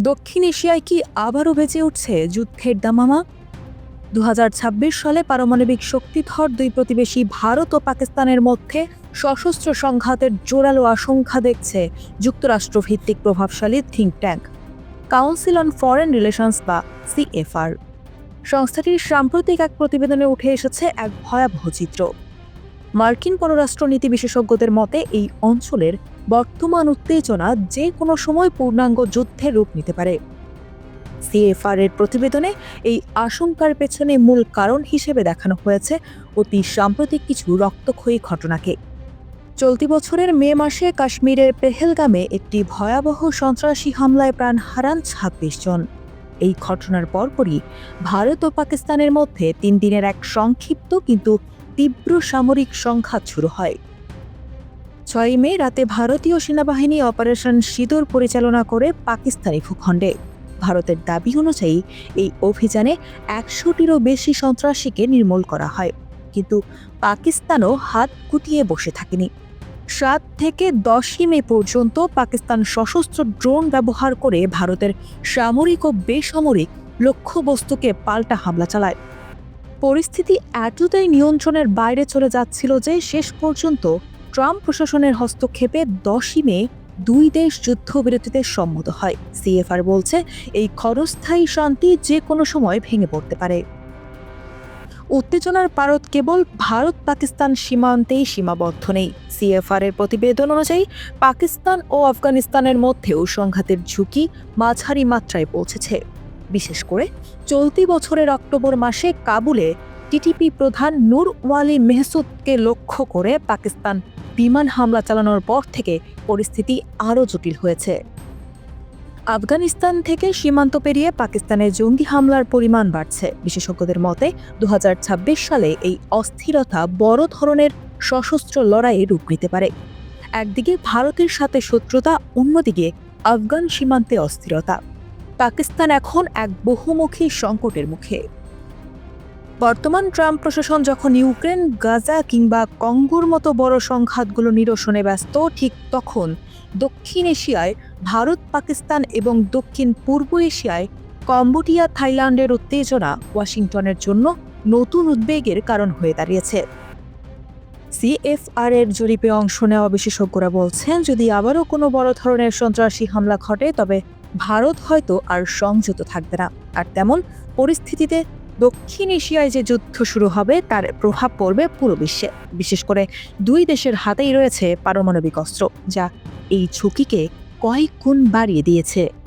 দক্ষিণ এশিয়ায় কি আবারও বেঁচে উঠছে যুদ্ধের দামামা? দু হাজার ছাব্বিশ সালে পারমাণবিক শক্তিধর দুই প্রতিবেশী ভারত ও পাকিস্তানের মধ্যে সশস্ত্র সংঘাতের জোরালো আশঙ্কা দেখছে যুক্তরাষ্ট্র ভিত্তিক প্রভাবশালী think tank, council on foreign relations বা সিএফআর। সংস্থাটির সাম্প্রতিক এক প্রতিবেদনে উঠে এসেছে এক ভয়াবহ চিত্র। মার্কিন পররাষ্ট্রনীতি বিশেষজ্ঞদের মতে এই অঞ্চলের বর্তমান উত্তেজনা যে কোনো সময় পূর্ণাঙ্গ যুদ্ধের রূপ নিতে পারে। সিএফআর এর প্রতিবেদনে এই আশঙ্কার পেছনে মূল কারণ হিসেবে দেখানো হয়েছে অতি সাম্প্রতিক কিছু রক্তক্ষয়ী ঘটনাকে। চলতি বছরের মে মাসে কাশ্মীরের পেহেলগামে একটি ভয়াবহ সন্ত্রাসী হামলায় প্রাণ হারান ছাব্বিশ জন। এই ঘটনার পরপরই ভারত ও পাকিস্তানের মধ্যে তিন দিনের এক সংক্ষিপ্ত কিন্তু তীব্র সামরিক সংঘাত শুরু হয়। ছয় মে রাতে ভারতীয় সেনাবাহিনী অপারেশন সিঁদুর পরিচালনা করে পাকিস্তানি ভূখণ্ডে। ভারতের দাবি অনুযায়ী এই অভিযানে একশোটিরও বেশি সন্ত্রাসীকে নির্মূল করা হয়। কিন্তু পাকিস্তানও হাত গুটিয়ে বসে থাকেনি। সাত থেকে দশই মে পর্যন্ত পাকিস্তান সশস্ত্র ড্রোন ব্যবহার করে ভারতের সামরিক ও বেসামরিক লক্ষ্যবস্তুকে পাল্টা হামলা চালায়। পরিস্থিতি এতটাই নিয়ন্ত্রণের বাইরে চলে যাচ্ছিল যে শেষ পর্যন্ত ট্রাম্প প্রশাসনের হস্তক্ষেপে দশই মে দুই দেশ যুদ্ধবিরতিতে সম্মত হয়। সিএফআর বলছে, এই ক্ষণস্থায়ী শান্তি যে কোনো সময় ভেঙে পড়তে পারে। উত্তেজনার পারদ কেবল ভারত পাকিস্তান সীমান্তেই সীমাবদ্ধ নেই। সিএফআর এর প্রতিবেদন অনুযায়ী, পাকিস্তান ও আফগানিস্তানের মধ্যেও সংঘাতের ঝুঁকি মাঝারি মাত্রায় পৌঁছেছে। বিশেষ করে, চলতি বছরের অক্টোবর মাসে কাবুলে টিটিপি প্রধান নূর ওয়ালি মেহসুদকে লক্ষ্য করে পাকিস্তান বিমান হামলা চালানোর পর থেকে পরিস্থিতি আরও জটিল হয়েছে। আফগানিস্তান থেকে সীমান্ত পেরিয়ে পাকিস্তানে জঙ্গি হামলার পরিমাণ বাড়ছে। বিশেষজ্ঞদের মতে, দুহাজার ছাব্বিশ সালে এই অস্থিরতা বড় ধরনের সশস্ত্র লড়াইয়ে রূপ নিতে পারে। একদিকে ভারতের সাথে শত্রুতা, অন্যদিকে আফগান সীমান্তে অস্থিরতা। পাকিস্তান এখন এক বহুমুখী সংকটের মুখে। বর্তমান ট্রাম্প প্রশাসন যখন ইউক্রেন, গাজা কিংবা কঙ্গোর মতো বড় সংঘাতগুলো নিরসনে ব্যস্ত, ঠিক তখন দক্ষিণ এশিয়ায় ভারত, পাকিস্তান এবং দক্ষিণ পূর্ব এশিয়ায় কম্বোডিয়া, থাইল্যান্ডের উত্তেজনা ওয়াশিংটনের জন্য নতুন উদ্বেগের কারণ হয়ে দাঁড়িয়েছে। সিএফআর এর জরিপে অংশ নেওয়া বিশেষজ্ঞরা বলছেন, যদি আবারও কোনো বড় ধরনের সন্ত্রাসী হামলা ঘটে, তবে ভারত হয়তো আর সংযত থাকবে না। আর তেমন পরিস্থিতিতে দক্ষিণ এশিয়ায় যে যুদ্ধ শুরু হবে, তার প্রভাব পড়বে পুরো বিশ্বে। বিশেষ করে দুই দেশের হাতেই রয়েছে পারমাণবিক অস্ত্র, যা এই ঝুঁকিকে কয়েক গুণ বাড়িয়ে দিয়েছে।